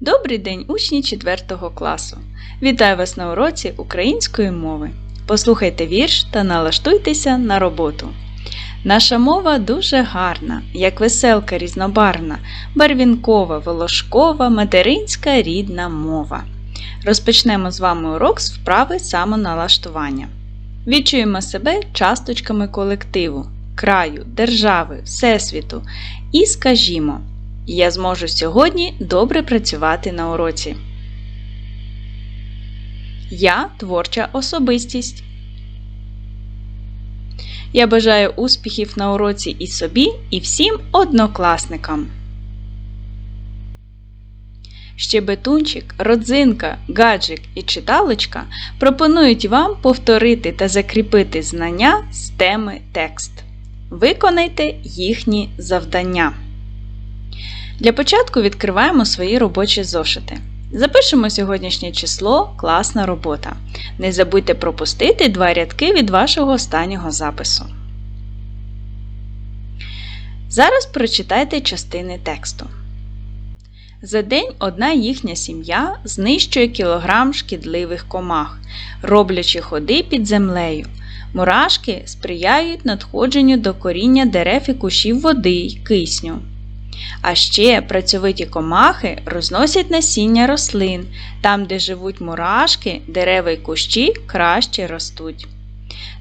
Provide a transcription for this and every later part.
Добрий день, учні 4 класу! Вітаю вас на уроці української мови. Послухайте вірш та налаштуйтеся на роботу. Наша мова дуже гарна, як веселка різнобарвна, барвінкова, волошкова, материнська рідна мова. Розпочнемо з вами урок з вправи самоналаштування. Відчуємо себе часточками колективу, краю, держави, всесвіту і скажімо. Я зможу сьогодні добре працювати на уроці. Я творча особистість. Я бажаю успіхів на уроці і собі, і всім однокласникам. Щебетунчик, родзинка, гаджик і читалочка пропонують вам повторити та закріпити знання з теми текст. Виконайте їхні завдання. Для початку відкриваємо свої робочі зошити. Запишемо сьогоднішнє число класна робота. Не забудьте пропустити два рядки від вашого останнього запису. Зараз прочитайте частини тексту. За день одна їхня сім'я знищує кілограм шкідливих комах, роблячи ходи під землею. Мурашки сприяють надходженню до коріння дерев і кущів води й кисню. А ще працьовиті комахи розносять насіння рослин. Там, де живуть мурашки, дерева й кущі краще ростуть.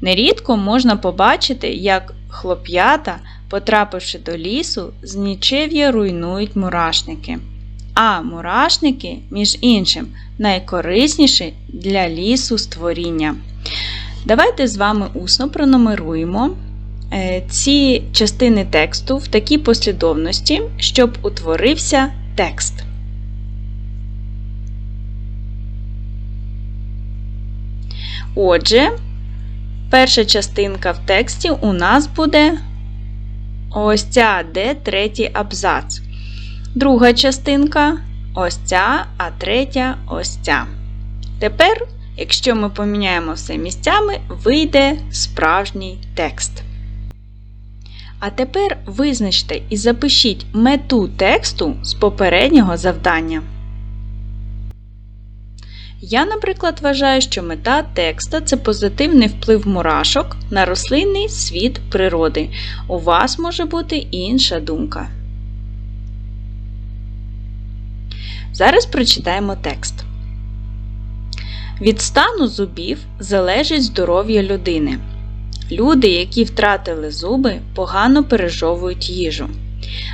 Нерідко можна побачити, як хлоп'ята, потрапивши до лісу, з нічев'я руйнують мурашники. А мурашники, між іншим, найкорисніші для лісу створіння. Давайте з вами усно пронумеруємо ці частини тексту в такій послідовності, щоб утворився текст. Отже, перша частинка в тексті у нас буде ось ця, де третій абзац. Друга частинка ось ця, а третя ось ця. Тепер, якщо ми поміняємо все місцями, вийде справжній текст. А тепер визначте і запишіть мету тексту з попереднього завдання. Я, наприклад, вважаю, що мета текста це позитивний вплив мурашок на рослинний світ природи. У вас може бути інша думка. Зараз прочитаємо текст. Від стану зубів залежить здоров'я людини. Люди, які втратили зуби, погано пережовують їжу.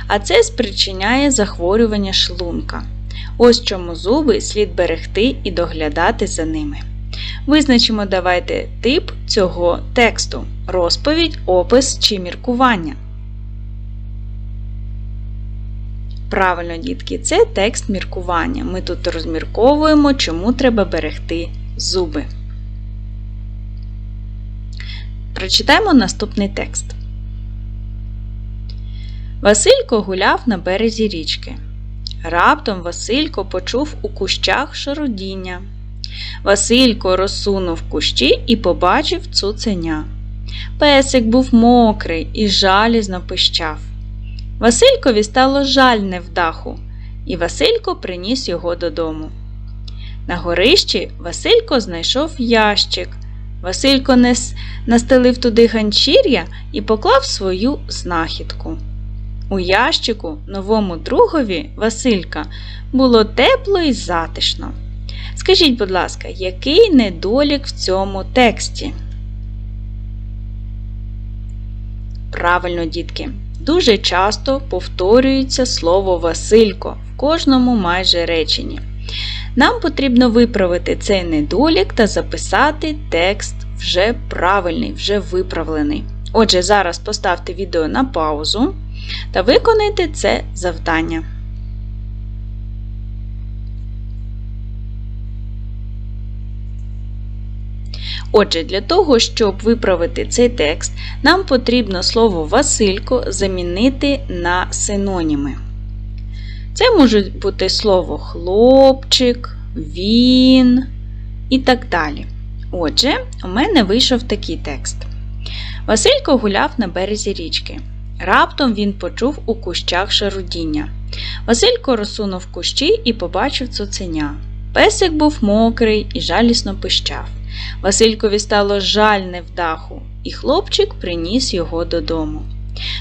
А це спричиняє захворювання шлунка. Ось чому зуби слід берегти і доглядати за ними. Визначимо давайте тип цього тексту: розповідь, опис чи міркування. Правильно, дітки, це текст міркування. Ми тут розмірковуємо, чому треба берегти зуби. Прочитаємо наступний текст. Василько гуляв на березі річки. Раптом Василько почув у кущах шародіння. Василько розсунув кущі і побачив цуценя. Песик був мокрий і жалізно пищав. Василькові стало жаль невдаху, і Василько приніс його додому. На горищі Василько знайшов ящик. Василько настелив туди ганчір'я і поклав свою знахідку. У ящику новому другові Василька було тепло і затишно. Скажіть, будь ласка, який недолік в цьому тексті? Правильно, дітки, дуже часто повторюється слово Василько в кожному майже реченні. Нам потрібно виправити цей недолік та записати текст вже правильний, вже виправлений. Отже, зараз поставте відео на паузу та виконайте це завдання. Отже, для того, щоб виправити цей текст, нам потрібно слово Василько замінити на синоніми. Це можуть бути слово хлопчик, він і так далі. Отже, у мене вийшов такий текст. Василько гуляв на березі річки. Раптом він почув у кущах шарудіння. Василько розсунув кущі і побачив цуценя. Песик був мокрий і жалісно пищав. Василькові стало жаль невдаху, і хлопчик приніс його додому.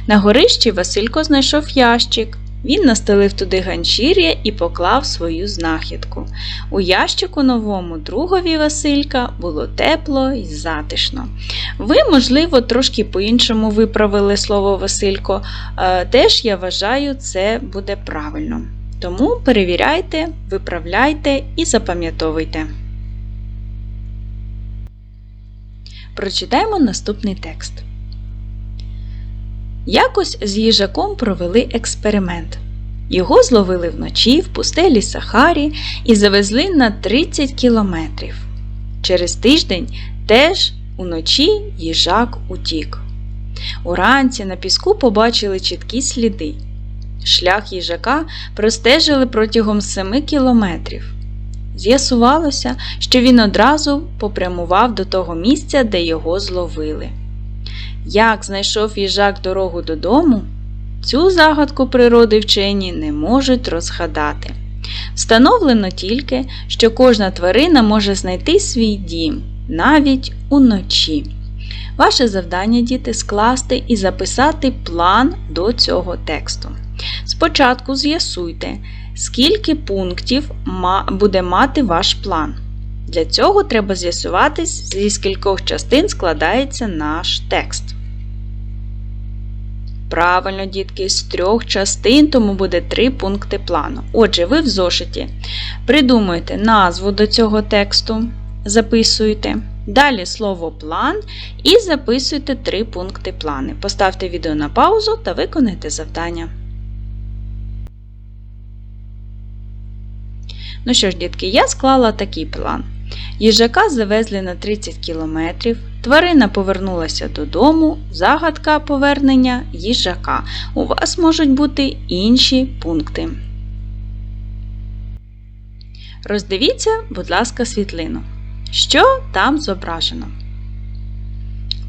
На горищі Василько знайшов ящик. Він настелив туди ганчір'я і поклав свою знахідку. У ящику новому другові Василька було тепло і затишно. Ви, можливо, трошки по-іншому виправили слово Василько, е, теж я вважаю, це буде правильно. Тому перевіряйте, виправляйте і запам'ятовуйте. Прочитаємо наступний текст. Якось з їжаком провели експеримент. Його зловили вночі в пустелі Сахарі і завезли на 30 кілометрів. Через тиждень теж уночі їжак утік. Уранці на піску побачили чіткі сліди. Шлях їжака простежили протягом 7 кілометрів. З'ясувалося, що він одразу попрямував до того місця, де його зловили. Як знайшов їжак дорогу додому, цю загадку природи вчені не можуть розгадати. Встановлено тільки, що кожна тварина може знайти свій дім навіть уночі. Ваше завдання, діти, скласти і записати план до цього тексту. Спочатку з'ясуйте, скільки пунктів буде мати ваш план. Для цього треба з'ясувати, зі скількох частин складається наш текст. Правильно, дітки, з трьох частин, тому буде три пункти плану. Отже, ви в зошиті придумуєте назву до цього тексту, записуєте. Далі слово план і записуйте три пункти плани. Поставте відео на паузу та виконайте завдання. Ну що ж, дітки, я склала такий план. Їжака завезли на 30 кілометрів, тварина повернулася додому, загадка повернення їжака. У вас можуть бути інші пункти. Роздивіться, будь ласка, світлину. Що там зображено?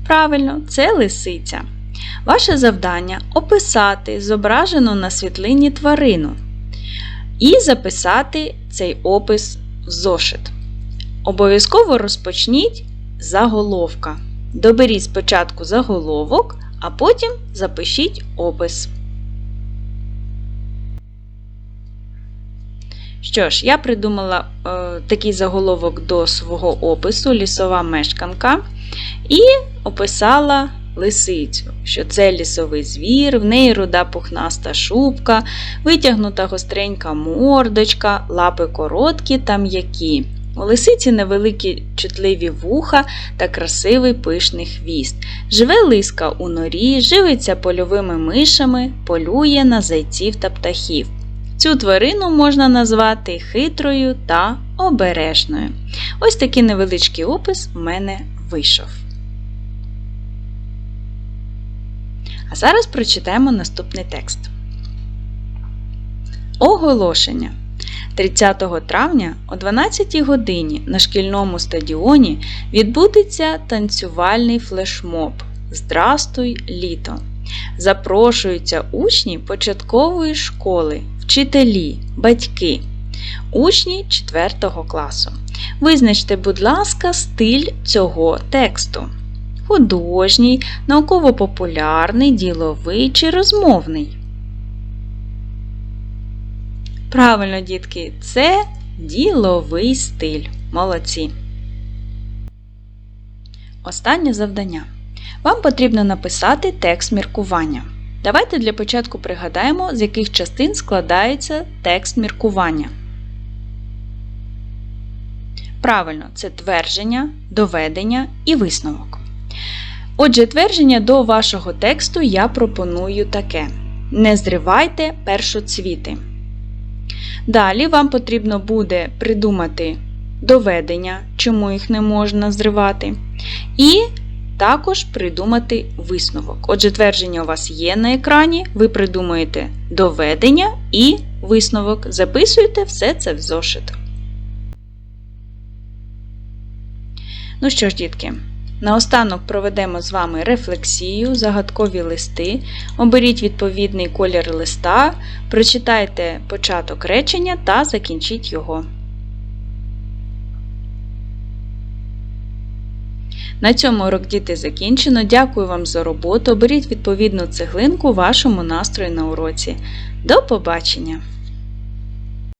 Правильно, це лисиця. Ваше завдання описати зображену на світлині тварину і записати цей опис в зошит. Обов'язково розпочніть заголовка. Доберіть спочатку заголовок, а потім запишіть опис. Що ж, я придумала е, такий заголовок до свого опису лісова мешканка і описала лисицю, що це лісовий звір, в неї руда пухнаста шубка, витягнута гостренька мордочка, лапи короткі та м'які. У лисиці невеликі чутливі вуха та красивий пишний хвіст. Живе лиска у норі, живиться польовими мишами, полює на зайців та птахів. Цю тварину можна назвати хитрою та обережною. Ось такий невеличкий опис в мене вийшов. А зараз прочитаємо наступний текст. Оголошення. 30 травня о 12 годині на шкільному стадіоні відбудеться танцювальний флешмоб Здрастуй літо. Запрошуються учні початкової школи, вчителі, батьки, учні 4 класу. Визначте, будь ласка, стиль цього тексту. Художній, науково-популярний, діловий чи розмовний. Правильно, дітки, це діловий стиль. Молодці. Останнє завдання. Вам потрібно написати текст міркування. Давайте для початку пригадаємо, з яких частин складається текст міркування. Правильно, це твердження, доведення і висновок. Отже, твердження до вашого тексту я пропоную таке: Не зривайте першоцвіти. Далі вам потрібно буде придумати доведення, чому їх не можна зривати. І також придумати висновок. Отже, твердження у вас є на екрані, ви придумуєте доведення і висновок. Записуєте все це в зошит. Ну що ж, дітки, Наостанок проведемо з вами рефлексію, загадкові листи, оберіть відповідний колір листа, прочитайте початок речення та закінчіть його. На цьому урок діти закінчено. Дякую вам за роботу. Оберіть відповідну цеглинку вашому настрою на уроці. До побачення!